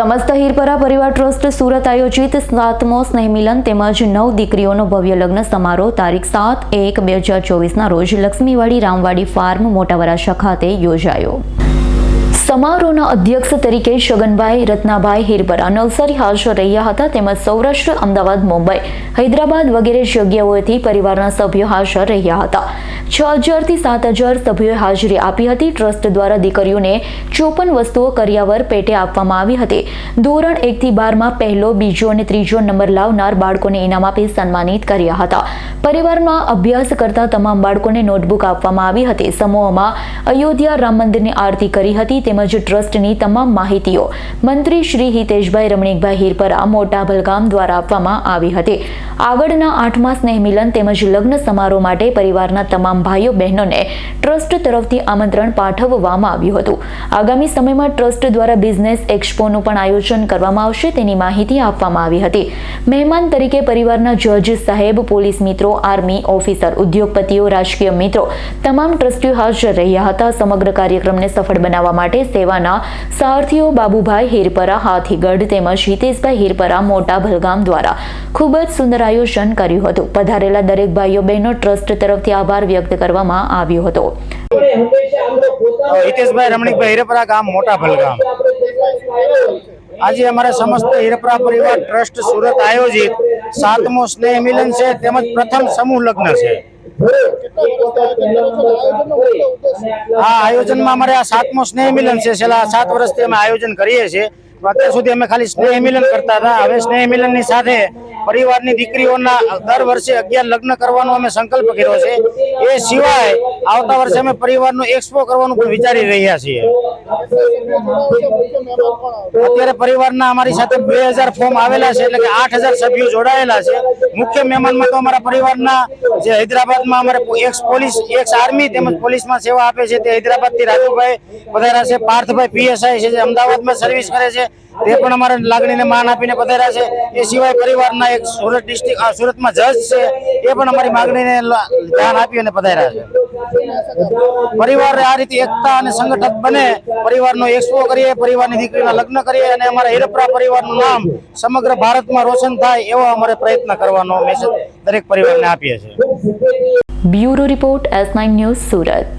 સમસ્ત હીરપરા પરિવાર ટ્રસ્ટ સુરત આયોજિત સાતમો સ્નેહમિલન તેમજ નવ દીકરીઓનો ભવ્ય લગ્ન સમારોહ તારીખ સાત એક બે હજાર ચોવીસના રોજ લક્ષ્મીવાડી રામવાડી ફાર્મ મોટા વરાછા ખાતે યોજાયો. સમારોહના અધ્યક્ષ તરીકે છગનભાઈ રત્નાભાઈ હિરપરા નવસારી હાજર રહ્યા હતા તેમજ સૌરાષ્ટ્ર, અમદાવાદ, મુંબઈ, હૈદરાબાદ વગેરે જગ્યાઓએથી પરિવારના સભ્યો હાજર રહ્યા હતા. છ હજારથી સાત હજાર સભ્યોએ હાજરી આપી હતી. ટ્રસ્ટ દ્વારા દીકરીઓને ચોપન વસ્તુઓ કરિયાવર પેટે આપવામાં આવી હતી. ધોરણ એકથી બારમાં પહેલો, બીજો અને ત્રીજો નંબર લાવનાર બાળકોને ઇનામ આપી સન્માનિત કર્યા હતા. પરિવારમાં અભ્યાસ કરતા તમામ બાળકોને નોટબુક આપવામાં આવી હતી. સમૂહમાં અયોધ્યા રામ મંદિરની આરતી કરી હતી તેમજ ટ્રસ્ટની તમામ માહિતીઓ મંત્રી શ્રી હિતેશભાઈ રમણીકભાઈ હિરપરા મોટા ભલગામ દ્વારા આપવામાં આવી હતી. આગળના આઠમા સ્નેહ મિલન તેમજ લગ્ન સમારોહ માટે પરિવારના તમામ ભાઈઓ બહેનોને ટ્રસ્ટ તરફથી આમંત્રણ પાઠવવામાં આવ્યું હતું. આગામી સમયમાં ટ્રસ્ટ દ્વારા બિઝનેસ એક્સપોનું પણ આયોજન કરવામાં આવશે તેની માહિતી આપવામાં આવી હતી. મહેમાન તરીકે પરિવારના જજ સાહેબ, પોલીસ મિત્રો આર્મી ઓફિસર, ઉદ્યોગપતિઓ રાજકીય મિત્રો તમામ ટ્રસ્ટીઓ હાજર રહ્યા હતા. સમગ્ર કાર્યક્રમને સફળ બનાવવા માટે સેવાના સારથીઓ બાબુભાઈ હિરપરા હાથીગઢ તેમજ હિતેશભાઈ હિરપરા મોટા ભલગામ દ્વારા ખૂબ જ સુંદર આયોજન કર્યું હતું. પધારેલા દરેક ભાઈઓ બહેનો ટ્રસ્ટ તરફથી આભાર વ્યક્ત કરવામાં આવ્યો હતો. હિતેશભાઈ રમણીકભાઈ હિરપરા ગામ મોટા ભલગામ. આજે અમારા સમસ્ત હિરપરા પરિવાર ટ્રસ્ટ સુરત આયોજિત સાતમો સ્નેહ મિલન છે, તેમજ પ્રથમ સમૂહ લગ્ન છે. આ આયોજનમાં અમારે આ સાતમો સ્નેહ મિલન છે. છેલ્લા સાત વર્ષથી અમે આયોજન કરીએ છીએ. અત્યાર સુધી અમે ખાલી સ્નેહ મિલન કરતા હતા. હવે સ્નેહ મિલનની સાથે પરિવારની દીકરીઓના દર વર્ષે અગિયાર લગ્ન કરવાનો અમે સંકલ્પ કર્યો છે. એ સિવાય આવતા વર્ષે અમે પરિવારનો એક્સપો કરવાનું પણ વિચારી રહ્યા છીએ. અત્યારે પરિવારના અમારી સાથે બે હજાર ફોર્મ આવેલા છે, એટલે કે આઠ હજાર સભ્યો જોડાયેલા છે. મુખ્ય મહેમાનમાં તો અમારા પરિવારના જે હૈદરાબાદમાં અમારે એક્સ પોલીસ એક્સ આર્મી તેમજ પોલીસમાં સેવા આપે છે, તે હૈદરાબાદથી રાજુભાઈ પધાર્યા છે, પાર્થભાઈ પીએસઆઈ છે, જે અમદાવાદમાં સર્વિસ કરે છે, તે પણ અમારા લાગણીને માન આપીને પધાર્યા છે. એ સિવાય પરિવારના એક સુરત ડિસ્ટ્રિક્ટ સુરતમાં જજ છે, એ પણ અમારી માગણીને ધ્યાન આપી અને પધાર્યા છે. પરિવાર આ રીતે એકતા અને સંગઠન બને, પરિવારનો એક્સપો કરીએ, પરિવારની દીકરીના લગ્ન કરીએ અને અમારા હિરપરા પરિવારનું નામ સમગ્ર ભારતમાં રોશન થાય એવો અમારે પ્રયત્ન કરવાનો મેસેજ દરેક પરિવારને આપીએ છીએ. Bureau report S nine news Surat.